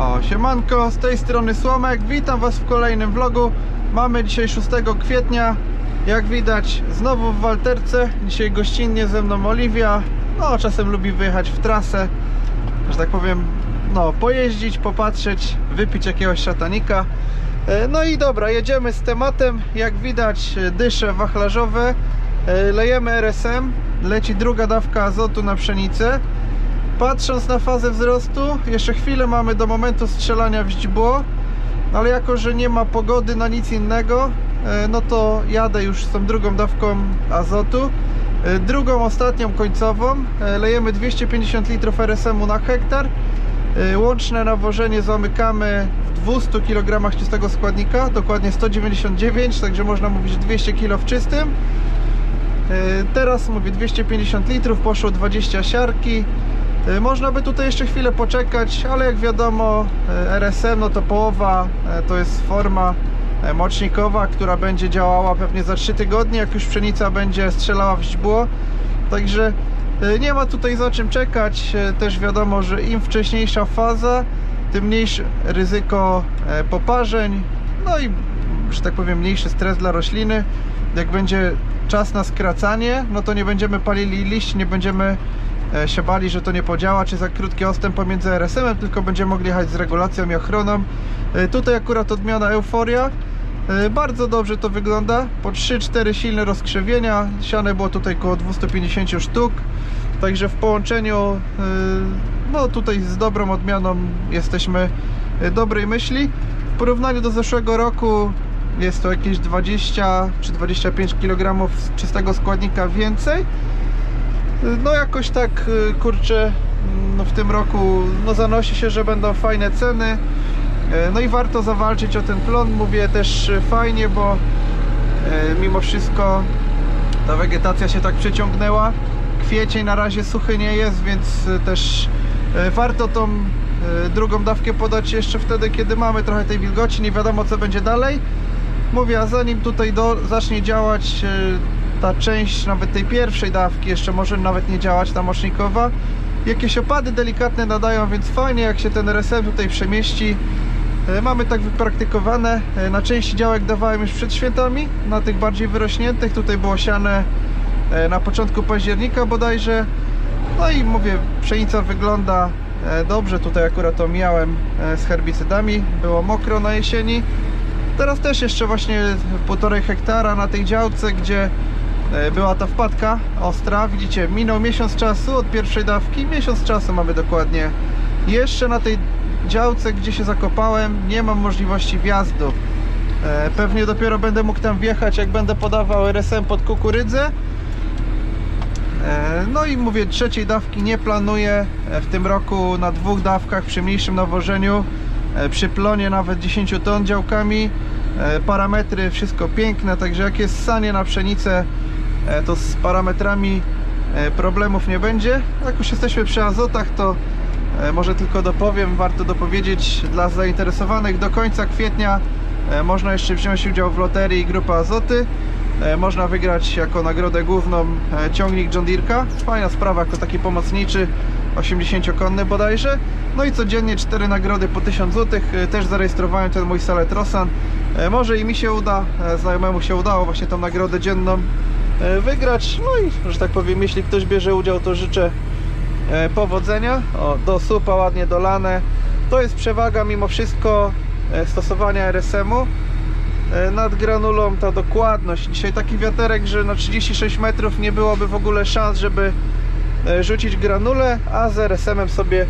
O, siemanko, z tej strony Słomek, witam Was w kolejnym vlogu. Mamy dzisiaj 6 kwietnia, jak widać znowu w Walterce. Dzisiaj gościnnie ze mną Oliwia, no czasem lubi wyjechać w trasę, że tak powiem, no pojeździć, popatrzeć, wypić jakiegoś szatanika. E, No i dobra, jedziemy z tematem, jak widać e, dysze wachlarzowe, e, lejemy RSM, leci druga dawka azotu na pszenicę. Patrząc na fazę wzrostu, jeszcze chwilę mamy do momentu strzelania w źdźbło, ale jako, że nie ma pogody na nic innego, e, no to jadę już z tą drugą dawką azotu. E, Drugą, ostatnią końcową e, lejemy 250 litrów RSM-u na hektar. Łączne nawożenie zamykamy w 200 kg czystego składnika, dokładnie 199, także można mówić 200 kg w czystym. Teraz mówię 250 litrów, poszło 20 siarki. E, Można by tutaj jeszcze chwilę poczekać, ale jak wiadomo e, RSM no to połowa e, to jest forma mocznikowa, która będzie działała pewnie za 3 tygodnie, jak już pszenica będzie strzelała w źdźbło. Także nie ma tutaj za czym czekać. Też wiadomo, że im wcześniejsza faza, tym mniejsze ryzyko poparzeń, no i że tak powiem mniejszy stres dla rośliny. Jak będzie czas na skracanie, no to nie będziemy palili liść, nie będziemy się bali, że to nie podziała, czy za krótki odstęp pomiędzy RSM-em, tylko będziemy mogli jechać z regulacją i ochroną. E, Tutaj akurat odmiana Euforia. E, Bardzo dobrze to wygląda. Po 3-4 silne rozkrzewienia. Siane było tutaj około 250 sztuk. Także w połączeniu e, no tutaj z dobrą odmianą jesteśmy e, dobrej myśli. W porównaniu do zeszłego roku jest to jakieś 20 czy 25 kg czystego składnika więcej. No jakoś tak y, kurczę no w tym roku no zanosi się, że będą fajne ceny. E, No i warto zawalczyć o ten plon. Mówię też y, fajnie, bo mimo wszystko ta wegetacja się tak przeciągnęła. Kwiecień na razie suchy nie jest, więc y, też warto tą drugą dawkę podać jeszcze wtedy, kiedy mamy trochę tej wilgoci, nie wiadomo co będzie dalej. Mówię, a zanim tutaj do, zacznie działać ta część nawet tej pierwszej dawki, jeszcze może nawet nie działać ta mocznikowa, jakieś opady delikatne nadają, więc fajnie jak się ten RSM tutaj przemieści. E, Mamy tak wypraktykowane. E, Na części działek dawałem już przed świętami, na tych bardziej wyrośniętych. Tutaj było siane e, na początku października bodajże. No i mówię, pszenica wygląda dobrze. Tutaj akurat omijałem e, z herbicydami. Było mokro na jesieni. Teraz też jeszcze właśnie półtorej hektara na tej działce, gdzie była ta wpadka ostra. Widzicie, minął miesiąc czasu od pierwszej dawki. Miesiąc czasu mamy dokładnie. Jeszcze na tej działce, gdzie się zakopałem, nie mam możliwości wjazdu. E, Pewnie dopiero będę mógł tam wjechać, jak będę podawał RSM pod kukurydzę. E, No i mówię, trzeciej dawki nie planuję e, w tym roku na dwóch dawkach przy mniejszym nawożeniu, e, przy plonie nawet 10 ton działkami. E, Parametry wszystko piękne, także jak jest sanie na pszenicę, e, to z parametrami e, problemów nie będzie. Jak już jesteśmy przy azotach, to e, może tylko dopowiem, warto dopowiedzieć dla zainteresowanych do końca kwietnia e, można jeszcze wziąć udział w loterii Grupa Azoty. E, Można wygrać jako nagrodę główną e, ciągnik John Deere'ka. Fajna sprawa, jako taki pomocniczy, 80-konny bodajże. No i codziennie cztery nagrody po 1000 zł. E, Też zarejestrowałem ten mój Salet Rosan. E, Może i mi się uda, e, znajomemu się udało właśnie tą nagrodę dzienną wygrać. No i, że tak powiem, jeśli ktoś bierze udział, to życzę powodzenia. O, do supa ładnie dolane. To jest przewaga mimo wszystko stosowania RSM-u nad granulą ta dokładność. Dzisiaj taki wiaterek, że na 36 metrów nie byłoby w ogóle szans, żeby rzucić granulę, a z RSM-em sobie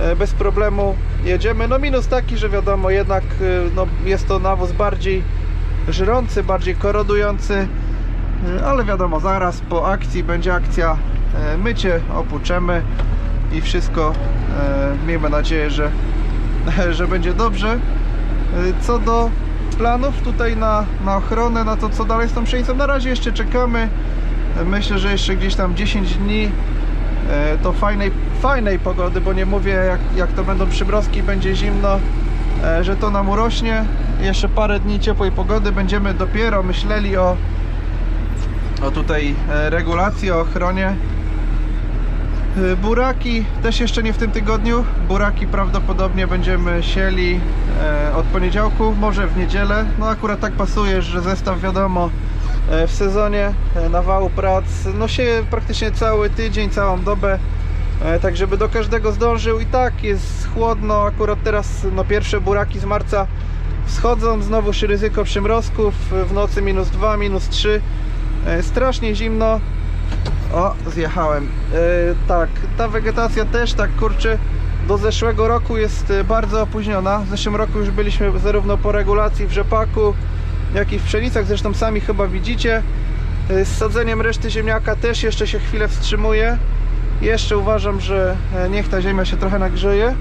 e, bez problemu jedziemy. No minus taki, że wiadomo, jednak e, no, jest to nawóz bardziej żrący, bardziej korodujący, e, ale wiadomo, zaraz po akcji będzie akcja e, mycie, opłuczemy i wszystko, e, miejmy nadzieję, że, że będzie dobrze. E, Co do planów tutaj na, na ochronę, na to co dalej z tą pszenicą, na razie jeszcze czekamy. E, Myślę, że jeszcze gdzieś tam 10 dni e, to fajnej, fajnej pogody, bo nie mówię jak, jak to będą przymrozki, będzie zimno, e, że to nam urośnie. Jeszcze parę dni ciepłej pogody będziemy dopiero myśleli o, o tutaj e, regulacji, o ochronie. Buraki też jeszcze nie w tym tygodniu. Buraki prawdopodobnie będziemy sieli e, od poniedziałku, może w niedzielę. No akurat tak pasuje, że zestaw wiadomo e, w sezonie e, nawału prac no się praktycznie cały tydzień, całą dobę. E, tak żeby do każdego zdążył i tak jest chłodno. Akurat teraz no pierwsze buraki z marca wschodzą, znowuż ryzyko przymrozków. W nocy minus 2, minus 3. E, strasznie zimno. O, zjechałem. E, tak, ta wegetacja też tak kurczę do zeszłego roku jest e, bardzo opóźniona. W zeszłym roku już byliśmy zarówno po regulacji w rzepaku, jak i w pszenicach. Zresztą sami chyba widzicie. E, Z sadzeniem reszty ziemniaka też jeszcze się chwilę wstrzymuje. Jeszcze uważam, że e, niech ta ziemia się trochę nagrzeje.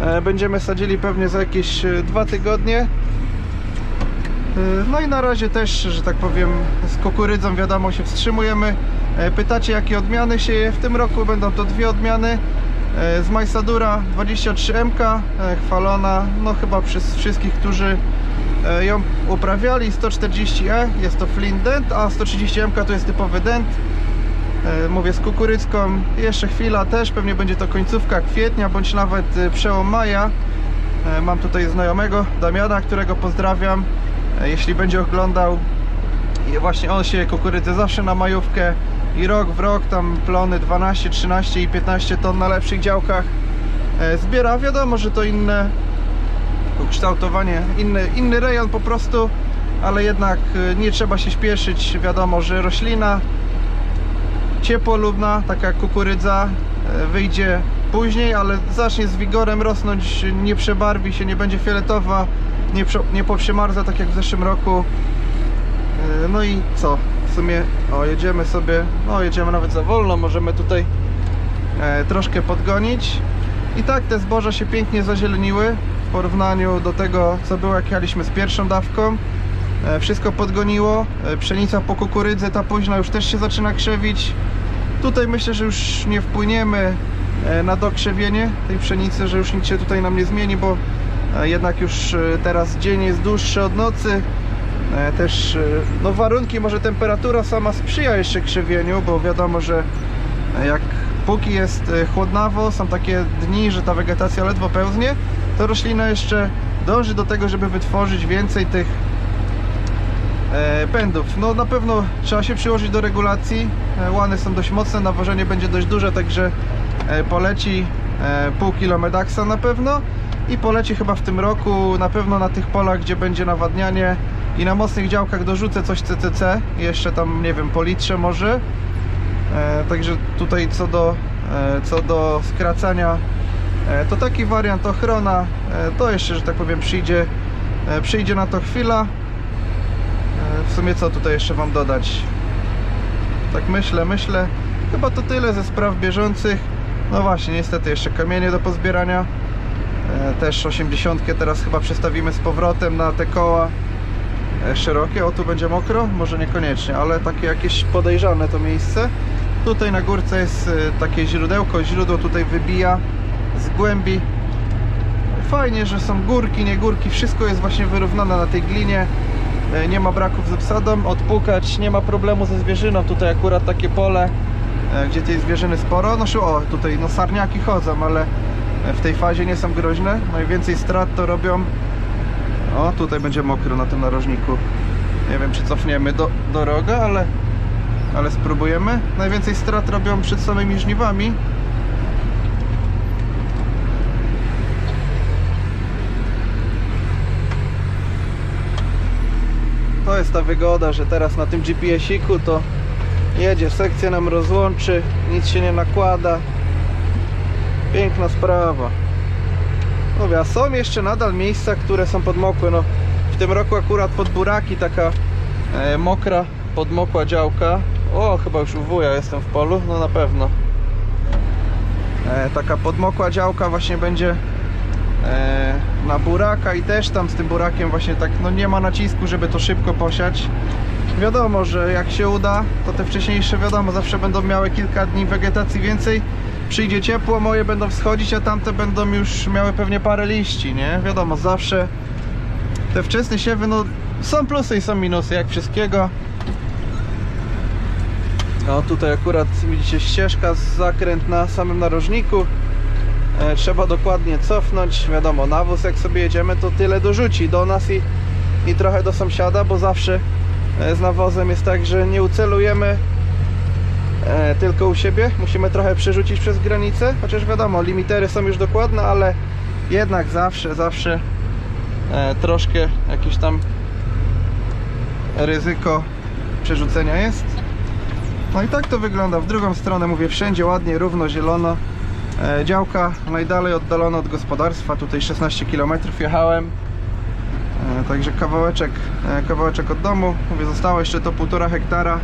E, Będziemy sadzili pewnie za jakieś dwa tygodnie. No i na razie też, że tak powiem, z kukurydzą wiadomo się wstrzymujemy. Pytacie jakie odmiany się je? W tym roku będą to dwie odmiany. Z Majsadura 23MK, e, chwalona no chyba przez wszystkich, którzy ją uprawiali. 140E jest to flint dent, a 130MK to jest typowy dent. E, Mówię z kukurydzką. Jeszcze chwila też, pewnie będzie to końcówka kwietnia, bądź nawet e, przełom maja. E, Mam tutaj znajomego Damiana, którego pozdrawiam. E, Jeśli będzie oglądał, właśnie on się kukurydzę zawsze na majówkę i rok w rok tam plony 12, 13 i 15 ton na lepszych działkach e, zbiera. Wiadomo, że to inne ukształtowanie, inny, inny rejon po prostu, ale jednak e, nie trzeba się śpieszyć. Wiadomo, że roślina ciepłolubna, taka jak kukurydza, e, wyjdzie później, ale zacznie z wigorem rosnąć, nie przebarwi się, nie będzie fioletowa, nie, nie poprzemarza tak jak w zeszłym roku. E, No i co? W sumie, o jedziemy sobie, no jedziemy nawet za wolno, możemy tutaj e, troszkę podgonić. I tak te zboża się pięknie zazieleniły w porównaniu do tego, co było jak jechaliśmy z pierwszą dawką. E, Wszystko podgoniło. E, Pszenica po kukurydzy, ta późna już też się zaczyna krzewić. Tutaj myślę, że już nie wpłyniemy e, na dokrzewienie tej pszenicy, że już nic się tutaj nam nie zmieni, bo jednak już teraz dzień jest dłuższy od nocy. Też no warunki, może temperatura sama sprzyja jeszcze krzewieniu, bo wiadomo, że jak póki jest chłodnawo, są takie dni, że ta wegetacja ledwo pełznie, to roślina jeszcze dąży do tego, żeby wytworzyć więcej tych e, pędów. No na pewno trzeba się przyłożyć do regulacji. E, Łany są dość mocne, nawożenie będzie dość duże, także e, poleci pół kilo medaksa na pewno i poleci chyba w tym roku na pewno na tych polach, gdzie będzie nawadnianie i na mocnych działkach dorzucę coś CCC, jeszcze tam nie wiem, po litrze może. Także tutaj co do, co do skracania to taki wariant ochrona e, to jeszcze, że tak powiem przyjdzie, e, przyjdzie na to chwila E, w sumie co tutaj jeszcze Wam dodać? Tak myślę, myślę. Chyba to tyle ze spraw bieżących. No właśnie, niestety jeszcze kamienie do pozbierania. E, Też 80 teraz chyba przestawimy z powrotem na te koła e, szerokie. O, tu będzie mokro? Może niekoniecznie, ale takie jakieś podejrzane to miejsce. Tutaj na górce jest e, takie źródełko. Źródło tutaj wybija z głębi. Fajnie, że są górki, nie górki. Wszystko jest właśnie wyrównane na tej glinie. E, nie ma braków z obsadą, odpukać, nie ma problemu ze zwierzyną, tutaj akurat takie pole, e, gdzie tej zwierzyny sporo, no o tutaj no sarniaki chodzą, ale e, w tej fazie nie są groźne, najwięcej strat to robią, o tutaj będzie mokro na tym narożniku, nie wiem czy cofniemy do, do roga, ale, ale spróbujemy, najwięcej strat robią przed samymi żniwami, To jest ta wygoda, że teraz na tym GPS-iku to jedzie, sekcja nam rozłączy, nic się nie nakłada. Piękna sprawa. Mówię, a są jeszcze nadal miejsca, które są podmokłe. No, w tym roku akurat pod buraki taka e, mokra, podmokła działka. O, chyba już u wuja jestem w polu, no na pewno. E, taka podmokła działka właśnie będzie na buraka i też tam z tym burakiem właśnie tak no nie ma nacisku, żeby to szybko posiać. Wiadomo, że jak się uda, to te wcześniejsze wiadomo zawsze będą miały kilka dni wegetacji więcej. Przyjdzie ciepło, moje będą wschodzić, a tamte będą już miały pewnie parę liści, nie? Wiadomo, zawsze te wczesne siewy, no są plusy i są minusy, jak wszystkiego. No tutaj akurat widzicie ścieżka, zakręt na samym narożniku. E, trzeba dokładnie cofnąć. Wiadomo, nawóz jak sobie jedziemy, to tyle dorzuci do nas i, i trochę do sąsiada, bo zawsze e, z nawozem jest tak, że nie ucelujemy e, tylko u siebie. Musimy trochę przerzucić przez granicę, chociaż wiadomo, limitery są już dokładne, ale jednak zawsze, zawsze troszkę jakieś tam ryzyko przerzucenia jest. No i tak to wygląda. W drugą stronę mówię, wszędzie ładnie, równo, zielono. E, działka najdalej oddalona od gospodarstwa, tutaj 16 km jechałem. E, także kawałeczek, e, kawałeczek od domu. Mówię, zostało jeszcze to 1,5 hektara.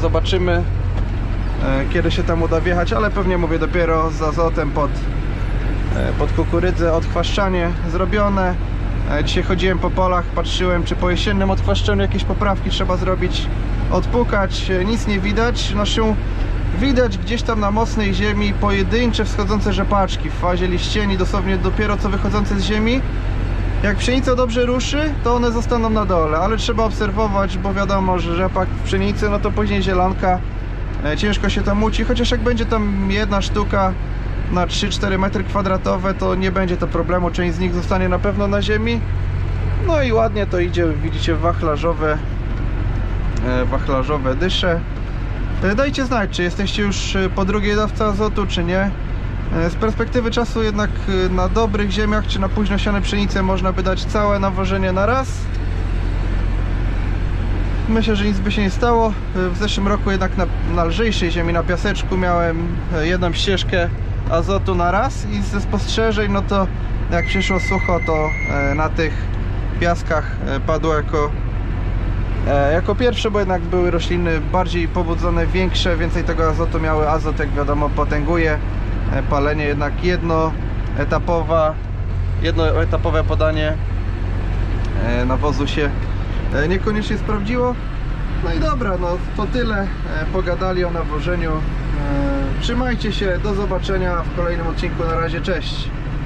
Zobaczymy kiedy się tam uda wjechać, ale pewnie mówię dopiero z azotem pod, pod kukurydzę, odchwaszczanie zrobione. Dzisiaj chodziłem po polach, patrzyłem czy po jesiennym odchwaszczeniu jakieś poprawki trzeba zrobić, odpukać, E, nic nie widać. No się widać gdzieś tam na mocnej ziemi pojedyncze wschodzące rzepaczki w fazie liścieni, dosłownie dopiero co wychodzące z ziemi. Jak pszenica dobrze ruszy, to one zostaną na dole, ale trzeba obserwować, bo wiadomo, że rzepak w pszenicy, no to później zielonka, e, ciężko się tam muci, chociaż jak będzie tam jedna sztuka na 3-4 metry kwadratowe, to nie będzie to problemu, część z nich zostanie na pewno na ziemi. No i ładnie to idzie, widzicie, wachlarzowe, wachlarzowe dysze. E, Dajcie znać, czy jesteście już e, po drugiej dawce azotu, czy nie. E, Z perspektywy czasu jednak e, na dobrych ziemiach, czy na późno siane można by dać całe nawożenie na raz. Myślę, że nic by się nie stało. E, W zeszłym roku jednak na, na lżejszej ziemi, na piaseczku miałem e, jedną ścieżkę azotu na raz i ze spostrzeżeń, no to jak przyszło sucho, to e, na tych piaskach e, padło jako E, Jako pierwsze, bo jednak były rośliny bardziej pobudzone, większe, więcej tego azotu miały. Azot, jak wiadomo, potęguje e, palenie, jednak jednoetapowa, jednoetapowe podanie e, nawozu się e, niekoniecznie sprawdziło. No i dobra, no to tyle. E, Pogadali o nawożeniu. E, Trzymajcie się, do zobaczenia w kolejnym odcinku. Na razie, cześć.